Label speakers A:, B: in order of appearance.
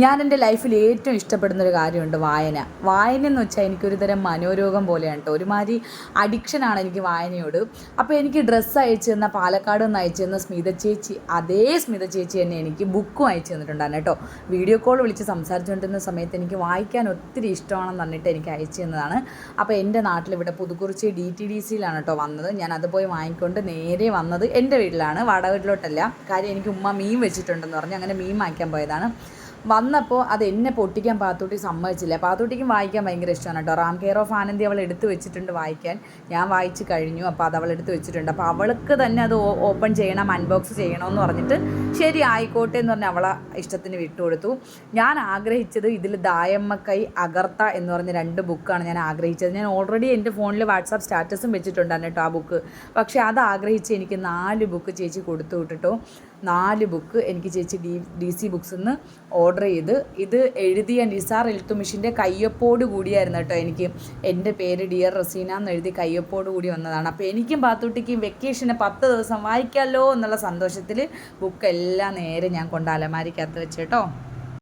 A: ഞാൻ എന്റെ ലൈഫിൽ ഏറ്റവും ഇഷ്ടപ്പെടുന്ന ഒരു കാര്യമുണ്ട് വായന. വായന എന്ന് വെച്ചാൽ എനിക്കൊരു തരം മനോരോഗം പോലെയാണ് കേട്ടോ. ഒരുമാതിരി അഡിക്ഷനാണ് എനിക്ക് വായനയോട്. അപ്പോൾ എനിക്ക് ഡ്രസ്സ് അയച്ചു തന്ന പാലക്കാട് നിന്ന് അയച്ചു തന്ന സ്മിത ചേച്ചി അതേ സ്മിത ചേച്ചി തന്നെ എനിക്ക് ബുക്കും അയച്ചു തന്നിട്ടുണ്ടായിരുന്നു കേട്ടോ. വീഡിയോ കോൾ വിളിച്ച് സംസാരിച്ചുകൊണ്ടിരുന്ന സമയത്ത് എനിക്ക് വായിക്കാൻ ഒത്തിരി ഇഷ്ടമാണെന്ന് പറഞ്ഞിട്ട് എനിക്ക് അയച്ചു തന്നതാണ്. അപ്പോൾ എന്റെ നാട്ടിൽ പുതുക്കുറിച്ചി ഡി ടി ഡി സിയിലാണ് കേട്ടോ വന്നത്. ഞാൻ അത് പോയി വാങ്ങിക്കൊണ്ട് നേരെ വന്നത് എന്റെ വീട്ടിലാണ്. വാടക വീട്ടിലോട്ടല്ല കാര്യം എനിക്ക് ഉമ്മ മീൻ വെച്ചിട്ടുണ്ടെന്ന് പറഞ്ഞ് അങ്ങനെ മീൻ വാങ്ങിക്കാൻ പോയതാണ്. വന്നപ്പോൾ അത് എന്നെ പൊട്ടിക്കാൻ പാത്തൂട്ടി സമ്മതിച്ചില്ല. പാത്തോട്ടിക്കും വായിക്കാൻ ഭയങ്കര ഇഷ്ടമാണ് കേട്ടോ. റാം കെയർ ഓഫ് ആനന്ദി അവൾ എടുത്ത് വെച്ചിട്ടുണ്ട് വായിക്കാൻ. ഞാൻ വായിച്ച് കഴിഞ്ഞു അപ്പോൾ അത് അവൾ എടുത്ത് വെച്ചിട്ടുണ്ട്. അപ്പോൾ അവൾക്ക് തന്നെ അത് ഓപ്പൺ ചെയ്യണം അൺബോക്സ് ചെയ്യണമെന്ന് പറഞ്ഞിട്ട് ശരി ആയിക്കോട്ടെ എന്ന് പറഞ്ഞ് അവളെ ഇഷ്ടത്തിന് വിട്ടുകൊടുത്തു. ഞാൻ ആഗ്രഹിച്ചത് ഇതിൽ ദായമ്മക്കൈ അകർത്ത എന്ന് പറഞ്ഞ രണ്ട് ബുക്കാണ് ഞാൻ ആഗ്രഹിച്ചത്. ഞാൻ ഓൾറെഡി എന്റെ ഫോണിൽ വാട്സാപ്പ് സ്റ്റാറ്റസും വെച്ചിട്ടുണ്ടായിരുന്നു കേട്ടോ ആ ബുക്ക്. പക്ഷേ അത് ആഗ്രഹിച്ച് എനിക്ക് നാല് ബുക്ക് ചേച്ചി കൊടുത്തു വിട്ടിട്ടോ. നാല് ബുക്ക് എനിക്ക് ചേച്ചി ഡി ഡി സി ബുക്സിൽ നിന്ന് ഓർഡർ ചെയ്ത്. ഇത് എഴുതിയ നിസാർ എൽത്തുമിഷിന്റെ കയ്യൊപ്പോട് കൂടിയായിരുന്നു കേട്ടോ എനിക്ക് എന്റെ പേര് ഡിയർ റസീന എന്ന് എഴുതി കയ്യൊപ്പോട് കൂടി വന്നതാണ്. അപ്പോൾ എനിക്കും പാത്തുട്ടിക്കും വെക്കേഷന് പത്ത് ദിവസം വായിക്കാമല്ലോ എന്നുള്ള സന്തോഷത്തിൽ ബുക്കെല്ലാം നേരെ ഞാൻ കൊണ്ട് അലമാരിക്കകത്ത്